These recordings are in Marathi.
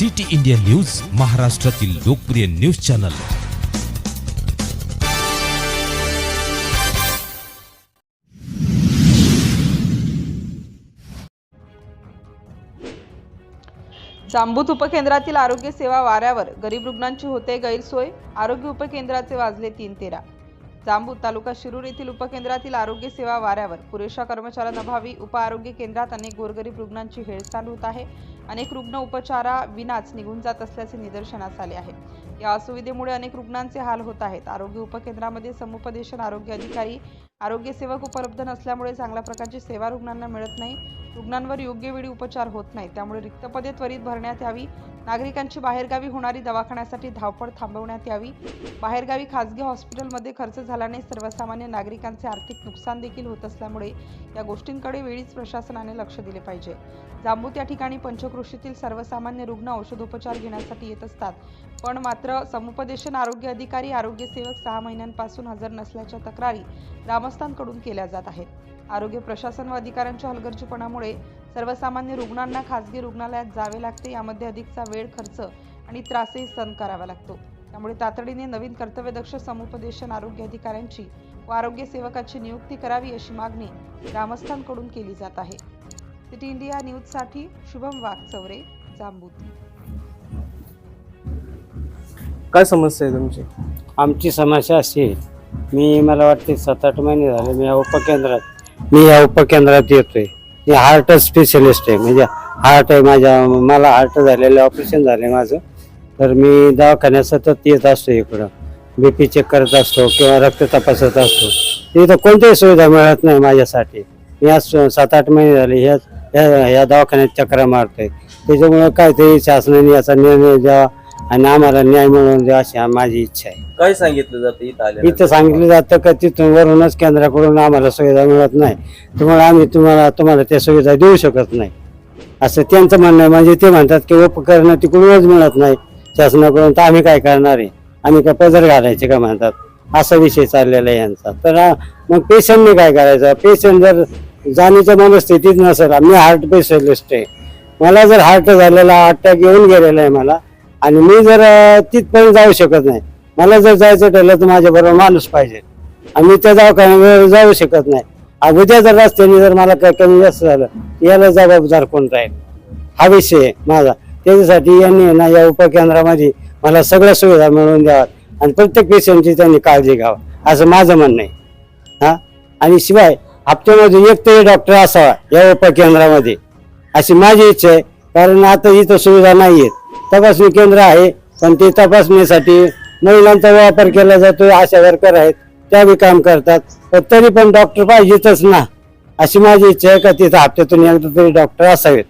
सिटी इंडिया न्यूज महाराष्ट्रातील लोकप्रिय न्यूज चॅनल. जांबूत उपकेंद्रातील आरोग्य सेवा वाऱ्यावर गरीब रुग्णांची होते गैरसोय. आरोग्य उपकेंद्राचे वाजले तीन तेरा. जांबूत तालुका शिरूर येथील उपकेंद्रातील आरोग्य सेवा वाऱ्यावर पुरेशा कर्मचाऱ्यांअभावी उप आरोग्य केंद्रात अनेक गोरगरीब रुग्णांची हेळसांड होत आहे. अनेक रुग्ण उपचाराविनाच निघून जात असल्याचे निदर्शनास आले आहे. या असुविधेमुळे अनेक रुग्णांचे हाल होत आहेत. आरोग्य उपकेंद्रामध्ये समुपदेशन आरोग्य अधिकारी आरोग्यसेवक उपलब्ध नसल्यामुळे चांगल्या प्रकारची सेवा रुग्णांना मिळत नाही. रुग्णांवर योग्य वेळी उपचार होत नाही. त्यामुळे रिक्त पदे त्वरित भरण्यात यावी. नागरिकांची बाहेरगावी होणारी दवाखान्यासाठी धावपळ थांबवण्यात यावी. बाहेरगावी खासगी हॉस्पिटलमध्ये खर्च झाल्याने सर्वसामान्य नागरिकांचे आर्थिक नुकसान देखील होत असल्यामुळे या गोष्टींकडे वेळीच प्रशासनाने लक्ष दिले पाहिजे. जांबूत या ठिकाणी पंचकृषीतील सर्वसामान्य रुग्ण औषधोपचार घेण्यासाठी येत असतात. पण मात्र समुपदेशन आरोग्य अधिकारी आरोग्य सेवक सहा महिन्यांपासून हजर नसल्याच्या तक्रारी ग्रामस्थांकडून केल्या जात आहेत. आरोग्य प्रशासन व अधिकाऱ्यांच्या हलगर्जीपणामुळे सर्वसामान्य रुग्णांना खासगी रुग्णालयात जावे लागते. यामध्ये अधिकचा वेळ खर्च आणि त्रासही सहन करावा लागतो. त्यामुळे तातडीने नवीन कर्तव्यदक्ष समुपदेशन आरोग्य अधिकाऱ्यांची व आरोग्य सेवकाची नियुक्ती करावी अशी मागणी ग्रामस्थांकडून केली जात आहे. सिटी इंडिया न्यूजसाठी शुभम वाघचौरे जांबूत काय समस्या आहे तुमची? आमची समस्या अशी आहे. मी मला वाटते सात आठ महिने झाले मी या उपकेंद्रात. मी या उपकेंद्रात येतोय. मी हार्ट स्पेशलिस्ट आहे. म्हणजे हार्ट आहे माझ्या मला हार्ट झालेलं ऑपरेशन झाले माझं. तर मी दवाखान्यात सतत येत असतो इकडं. बी पी चेक करत असतो किंवा रक्त तपासत असतो. इथं कोणत्याही सुविधा मिळत नाही माझ्यासाठी. मी आज सात आठ महिने झाले ह्या ह्या ह्या दवाखान्यात चक्रा मारतोय. त्याच्यामुळं काय ते शासनाने याचा निर्णय द्यावा आणि आम्हाला न्याय मिळवून द्यावा अशी माझी इच्छा आहे. काय सांगितलं जातं इथं सांगितलं जातं का तिथून वरूनच केंद्राकडून आम्हाला सुविधा मिळत नाही. त्यामुळे आम्ही तुम्हाला तुम्हाला त्या सुविधा देऊ शकत नाही. असं त्यांचं म्हणणं आहे. म्हणजे ते म्हणतात की उपकरणं तिकडूनच मिळत नाही. शासनाकडून तर आम्ही काय करणार आहे? आम्ही काय पदर घालायचे का म्हणतात? असा विषय चाललेला आहे यांचा. तर आ, मग पेशंटने काय करायचं? पेशंट जर जाणीच्या मनस्थितीत नसेल मी हार्ट स्पेशलिस्ट आहे. मला जर हार्ट झालेला अटॅक येऊन गेलेला आहे मला आणि मी जर तिथपर्यंत जाऊ शकत नाही. मला जर जायचं ठरलं तर माझ्या बरोबर माणूस पाहिजे. आणि मी त्या दवाखान्यावर जाऊ शकत नाही. आ, उद्या जर रस्त्याने जर मला काय कमी जास्त झालं याला जबाबदार कोण राहील? हा विषय आहे माझा. त्याच्यासाठी यांनी ना या उपकेंद्रामध्ये मला सगळ्या सुविधा मिळवून द्याव्यात आणि प्रत्येक पेशंटची त्यांनी काळजी घ्यावं. असं माझं म्हणणं आहे. हा? आणि शिवाय हप्त्यामध्ये एक तरी डॉक्टर असावा या उपकेंद्रामध्ये. अशी माझी इच्छा आहे. कारण आता इथं सुविधा नाही आहेत तपासणी केंद्र आहे पण ते तपासणीसाठी महिलांचा वापर केला जातो आशा वर्कर आहेत. त्या बी काम करतात. पण तरी पण डॉक्टर पाहिजेतच ना. अशी माझी इच्छा आहे का तिथं हप्त्यातून एकदा तरी डॉक्टर असावेत.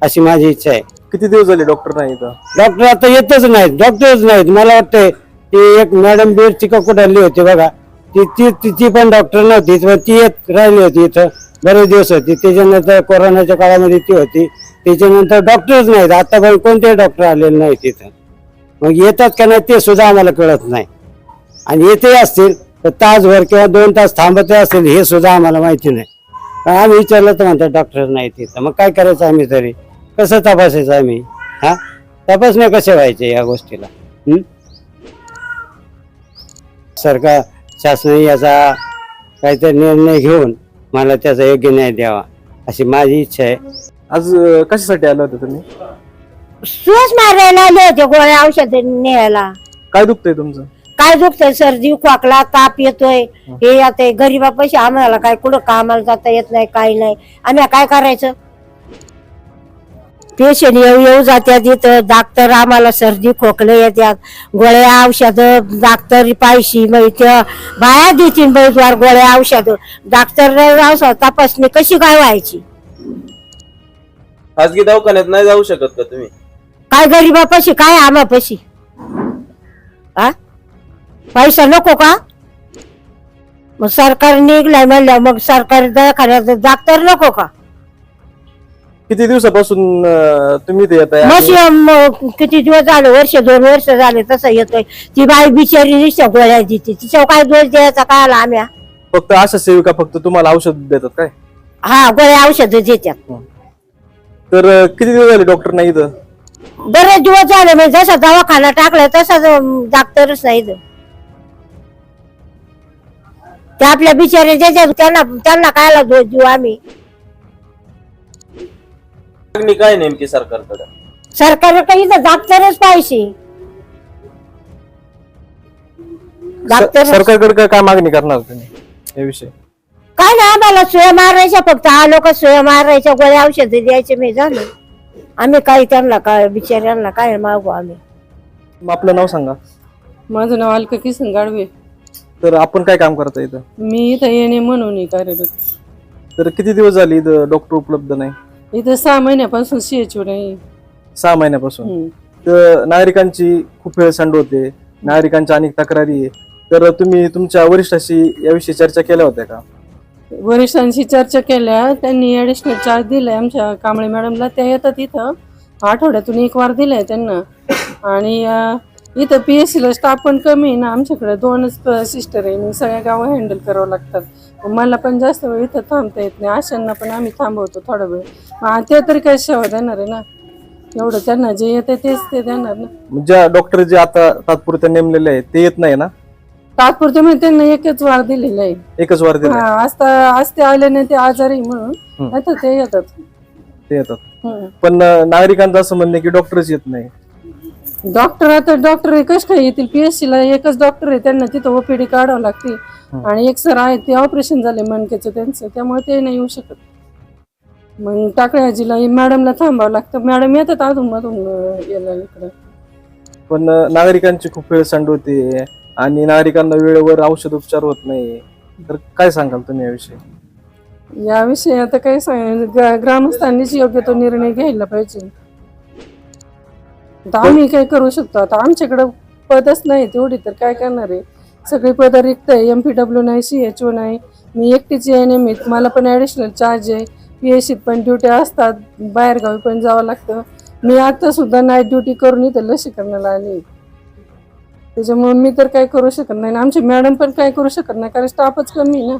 अशी माझी इच्छा आहे. किती दिवस झाले डॉक्टर नाही इथं? डॉक्टर आता येतच नाहीत. डॉक्टरच नाहीत. मला वाटतंय ती एक मॅडम बीडची का कुठली होती बघा. ती ती ती- ती पण डॉक्टर नव्हती ती येत राहिली होती इथं. बरेच दिवस होती. त्याच्यानंतर कोरोनाच्या काळामध्ये ती होती. त्याच्यानंतर डॉक्टरच नाहीत. आतापर्यंत पण कोणतेही डॉक्टर आलेले नाहीत तिथं मग येतात का नाही ते सुद्धा आम्हाला कळत नाही. आणि येते असतील तर तासभर किंवा दोन तास थांबते असतील हे सुद्धा आम्हाला माहिती नाही. पण आम्ही विचारलं तर म्हणतात डॉक्टर नाही तिथं मग काय करायचं आम्ही तरी? कसं तपासायचं आम्ही? हा? तपासण्या कसे व्हायचे या गोष्टीला? सरकार शासनाने याचा काहीतरी निर्णय घेऊन मला त्याचा योग्य न्याय द्यावा अशी माझी इच्छा आहे. आज अं, कशासाठी आलं होतं तुम्ही? सुस मारायला आले होते गोळ्या औषध न्यायला. काय दुखतंय तुमचं? काय दुखतंय? सर्दी खोकला ताप येतोय. हे. येतंय गरीबापाशी आम्हाला काय कुठं कामाला जाता येत नाही काही नाही. आम्ही काय करायचं? पेशंट येऊ येऊ जात्यात इथं. डॉक्टर आम्हाला सर्दी खोकले येतात गोळ्या औषध डॉक्टर पायशी मग इथं बाया देतील बैद्वार गोळ्या औषध. डॉक्टर तपासणी कशी काय व्हायची? खासगी दवाखान्यात नाही जाऊ शकत का तुम्ही? काय गरीबापाशी काय आम्हापाशी? हा पैसा नको का? मग सरकार निघलाय म्हणल्या मग सरकारी दवाखान्यात डॉक्टर नको का? किती दिवसापासून अं, तुम्ही मशी म- किती दिवस झाले? वर्ष दोन वर्ष झाले तसं येतोय. ती बाई बिचारी निश्चय गोळ्या देते. तिच्यावर काय दोष द्यायचा काय आला आम्ही फक्त आशा सेविका फक्त तुम्हाला औषध देतात काय? हा गोळ्या औषध देतात. तर किती दिवस झाले डॉक्टर नाही इथं? बरेच दिवस झाले म्हणजे जसा दवाखाना टाकला तसा डॉक्टरच नाही इथं. ते आपल्या बिचारे ज्याच्या त्यांना त्यांना कायला दोष देऊ आम्ही? मागणी काय नेमकी सरकारकडे? सरकार काही इथं डॉक्टरच पाहिजे. डॉक्टर सरकारकडे काय- काय मागणी करणार तुम्ही याविषयी काय नाही आम्हाला सोया मारायच्या फक्त हा लोक सोया मारायच्या गोळ्या औषध द्यायचे मी झालं. आम्ही काही त्यांना काय बिचाऱ्यांना काय मागू आम्ही? मग आपलं नाव सांगा. माझं नाव अलका किसन गाडवे. तर आपण काय काम करता इथं? मी इथं येणे म्हणून कार्यरत. तर किती दिवस झाले इथं डॉक्टर उपलब्ध नाही? इथं सहा महिन्यापासून सीएचओ नाही. सहा महिन्यापासून. हम्म. तर नागरिकांची खूप वेळसंड होते. नागरिकांच्या अनेक तक्रारी आहे. तर तुम्ही तुमच्या वरिष्ठाशी याविषयी चर्चा केल्या होत्या का? वरिष्ठांशी चर्चा केल्या त्यांनी ॲडिशनल चार्ज दिलाय आमच्या कांबळे मॅडमला त्या येतात इथं. आठवड्यातून एक वार दिलाय त्यांना. आणि इथं पी एस सीला स्टाफ पण कमी आहे ना. आमच्याकडे दोनच सिस्टर आहे. मग सगळ्या गावं हँडल करावं लागतात. मग मला पण जास्त वेळ इथं थांबता येत नाही. आशांना पण आम्ही थांबवतो थोडा वेळ. ते तरी काय सेवा देणार आहे ना? एवढं त्यांना जे येते तेच ते देणार ना. ज्या डॉक्टर जे आता तात्पुरत्या नेमलेले आहे ते येत नाही ना? तात्पुरते म्हणजे त्यांना एकच वार दिलेला आहे. एकच वार दिला हा आज तर- आज ते आले नाही ते आजारी म्हणून. हम्म. नाही तर ते येतात. ते येतात. हम्म. पण अं, नागरिकांचं असं म्हणणं आहे की डॉक्टरच येत नाही. डॉक्टर आता डॉक्टर कश काय येतील? पीएससी ला एकच डॉक्टर आहे त्यांना तिथं ओपीडी काढावं लागते. आणि एक सर आहे ते ऑपरेशन झाले मनकेचं त्यांचं त्यामुळे ते नाही येऊ शकत. मग टाकळ्याजीला मॅडमला थांबावं लागतं. मॅडम येतात अधून मधून यायला इकडं. पण अं, नागरिकांची खूप वेळसंड होते. आणि नागरिकांना वेळेवर औषध उपचार होत नाही. तर काय सांगाल तुम्ही याविषयी? याविषयी आता काय सांग ग्रा- ग्रामस्थांनीच योग्य तो निर्णय घ्यायला पाहिजे. आता आम्ही काय करू शकतो? आता आमच्याकडं पदच नाही तेवढी तर काय करणार आहे? सगळी पद रिक्त आहे. एम पी डब्ल्यू नाही सी एच ओ नाही. मी एकटीच आहे नियमित मला पण ॲडिशनल चार्ज आहे. पी एस सीत पण ड्युटी असतात. बाहेरगावी पण जावं लागतं. मी आता सुद्धा नाईट ड्युटी करून इथं लसीकरणाला आली त्याच्यामुळे मी तर काय करू शकत नाही आणि आमची मॅडम पण काय करू शकत नाही कारण स्टाफच कमी ना.